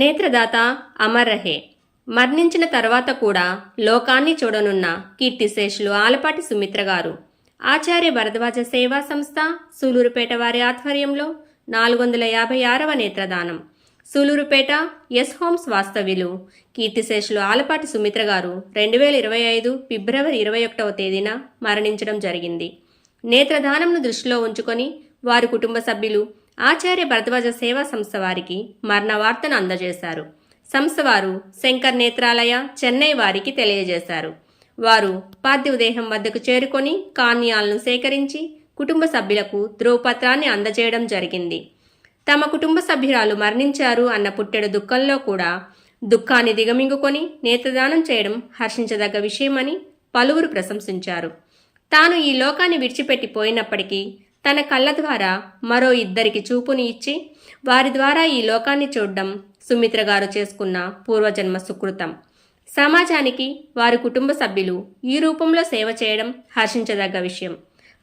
నేత్రదాత అమర్ రహే మరణించిన తర్వాత కూడా లోకాన్ని చూడనున్న కీర్తిశేషులు ఆలపాటి సుమిత్ర గారు. ఆచార్య భరద్వాజ సేవా సంస్థ సూలూరుపేట వారి ఆధ్వర్యంలో నాలుగు వందల యాభై ఆరవ నేత్రదానం. సూలూరుపేట ఎస్ హోమ్స్ వాస్తవ్యులు కీర్తిశేషులు ఆలపాటి సుమిత్ర గారు రెండు వేల ఇరవై ఐదు ఫిబ్రవరి ఇరవై ఒకటవ తేదీన మరణించడం జరిగింది. నేత్రదానంను దృష్టిలో ఉంచుకొని వారి కుటుంబ సభ్యులు ఆచార్య భరద్వాజ సేవా సంస్థ వారికి మరణ వార్తను అందజేశారు. సంస్థ వారు శంకర్ నేత్రాలయ చెన్నై వారికి తెలియజేశారు. వారు పార్థివదేహం వద్దకు చేరుకొని కాన్యాలను సేకరించి కుటుంబ సభ్యులకు ధ్రువపత్రాన్ని అందజేయడం జరిగింది. తమ కుటుంబ సభ్యురాలు మరణించారు అన్న పుట్టెడు దుఃఖంలో కూడా దుఃఖాన్ని దిగమింగుకొని నేత్రదానం చేయడం హర్షించదగ్గ విషయమని పలువురు ప్రశంసించారు. తాను ఈ లోకాన్ని విడిచిపెట్టి పోయినప్పటికీ తన కళ్ళ ద్వారా మరో ఇద్దరికి చూపుని ఇచ్చి వారి ద్వారా ఈ లోకాన్ని చూడడం సుమిత్ర గారు చేసుకున్న పూర్వజన్మ సుకృతం. సమాజానికి వారి కుటుంబ సభ్యులు ఈ రూపంలో సేవ చేయడం హర్షించదగ్గ విషయం.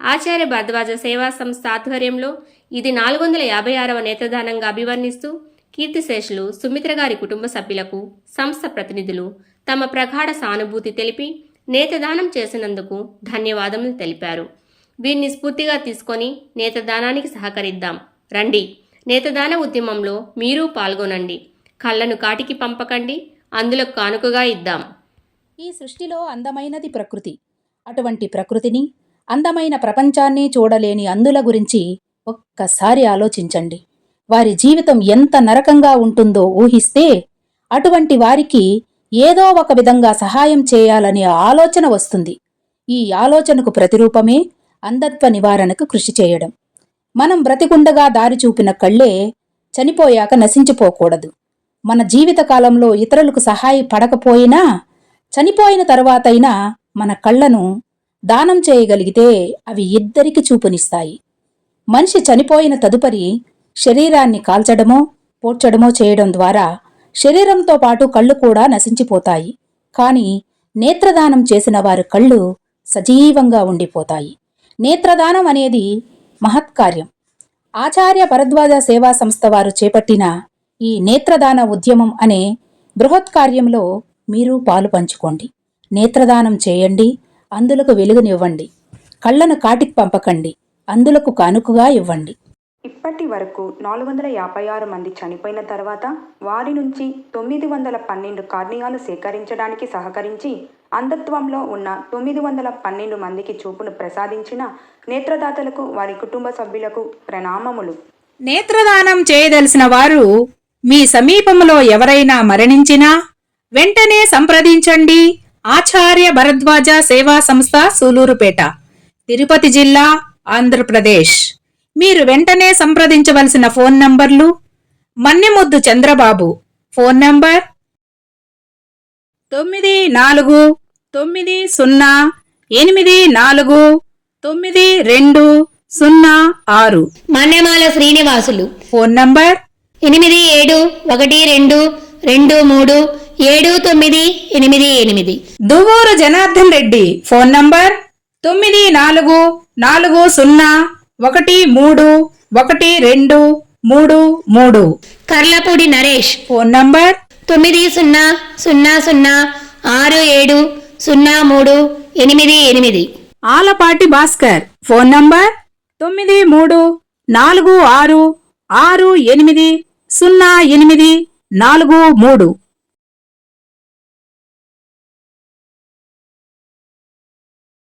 ఆచార్య భరద్వాజ సేవా సంస్థ ఆధ్వర్యంలో ఇది నాలుగు వందల యాభై ఆరవ నేత్రదానంగా అభివర్ణిస్తూ కీర్తిశేషులు సుమిత్ర గారి కుటుంబ సభ్యులకు సంస్థ ప్రతినిధులు తమ ప్రగాఢ సానుభూతి తెలిపి నేతదానం చేసినందుకు ధన్యవాదములు తెలిపారు. వీరిని స్ఫూర్తిగా తీసుకొని నేతదానానికి సహకరిద్దాం. రండి. నేతదాన ఉద్యమంలో మీరు పాల్గొనండి. కళ్ళను కాటికి పంపకండి. అందులో కానుకగా ఇద్దాం. ఈ సృష్టిలో అందమైనది ప్రకృతి. అటువంటి ప్రకృతిని అందమైన ప్రపంచాన్ని చూడలేని అందుల గురించి ఒక్కసారి ఆలోచించండి. వారి జీవితం ఎంత నరకంగా ఉంటుందో ఊహిస్తే అటువంటి వారికి ఏదో ఒక విధంగా సహాయం చేయాలనే ఆలోచన వస్తుంది. ఈ ఆలోచనకు ప్రతిరూపమే అంధత్వ నివారణకు కృషి చేయడం. మనం బ్రతికుండగా దారి చూపిన కళ్ళే చనిపోయాక నశించిపోకూడదు. మన జీవితకాలంలో ఇతరులకు సహాయపడకపోయినా చనిపోయిన తర్వాతైనా మన కళ్ళను దానం చేయగలిగితే అవి ఇద్దరికి చూపునిస్తాయి. మనిషి చనిపోయిన తదుపరి శరీరాన్ని కాల్చడమో పోడ్చడమో చేయడం ద్వారా శరీరంతో పాటు కళ్ళు కూడా నశించిపోతాయి. కానీ నేత్రదానం చేసిన వారి కళ్ళు సజీవంగా ఉండిపోతాయి. నేత్రదానం అనేది మహత్కార్యం. ఆచార్య భరద్వాజ సేవా సంస్థ వారు చేపట్టిన ఈ నేత్రదాన ఉద్యమం అనే బృహత్ కార్యంలో మీరు పాలు పంచుకోండి. నేత్రదానం చేయండి అందులకు వెలుగునివ్వండి. కళ్ళను కాటికి పంపకండి అందులకు కానుకగా ఇవ్వండి. ఇప్పటి వరకు నాలుగు వందల యాభై ఆరు మంది చనిపోయిన తర్వాత వారి నుంచి తొమ్మిది వందల పన్నెండు కార్నియాలు సేకరించడానికి సహకరించి అంధత్వంలో ఉన్న తొమ్మిది వందల పన్నెండు మందికి చూపును ప్రసాదించిన నేత్రదాతలకు వారి కుటుంబ సభ్యులకు ప్రణామములు. నేత్రదానం చేయదలిసిన వారు మీ సమీపంలో ఎవరైనా మరణించినా వెంటనే సంప్రదించండి. ఆచార్య భరద్వాజ సేవా సంస్థ సూలూరుపేట తిరుపతి జిల్లా ఆంధ్రప్రదేశ్. మీరు వెంటనే సంప్రదించవలసిన ఫోన్ నంబర్లు మన్నెముద్దు చంద్రబాబు ఫోన్ నంబర్ తొమ్మిది నాలుగు తొమ్మిది సున్నా ఎనిమిది నాలుగు తొమ్మిది రెండు సున్నా ఆరు. మన్నెమాల శ్రీనివాసులు. ఫోన్ నంబర్ ఎనిమిది ఏడు ఒకటి రెండు రెండు మూడు ఏడు తొమ్మిది ఎనిమిది ఎనిమిది. దువ్వూరు జనార్దన్ రెడ్డి ఫోన్ నంబర్ తొమ్మిది నాలుగు నాలుగు సున్నా ఒకటి మూడు ఒకటి రెండు మూడు మూడు. కర్లపూడి నరేష్. Phone number? తొమ్మిది సున్నా సున్నా సున్నా ఆరు ఏడు సున్నా మూడు ఎనిమిది ఎనిమిది. ఆలపాటి భాస్కర్. Phone number? తొమ్మిది మూడు నాలుగు ఆరు ఆరు ఎనిమిది సున్నా ఎనిమిది నాలుగు మూడు.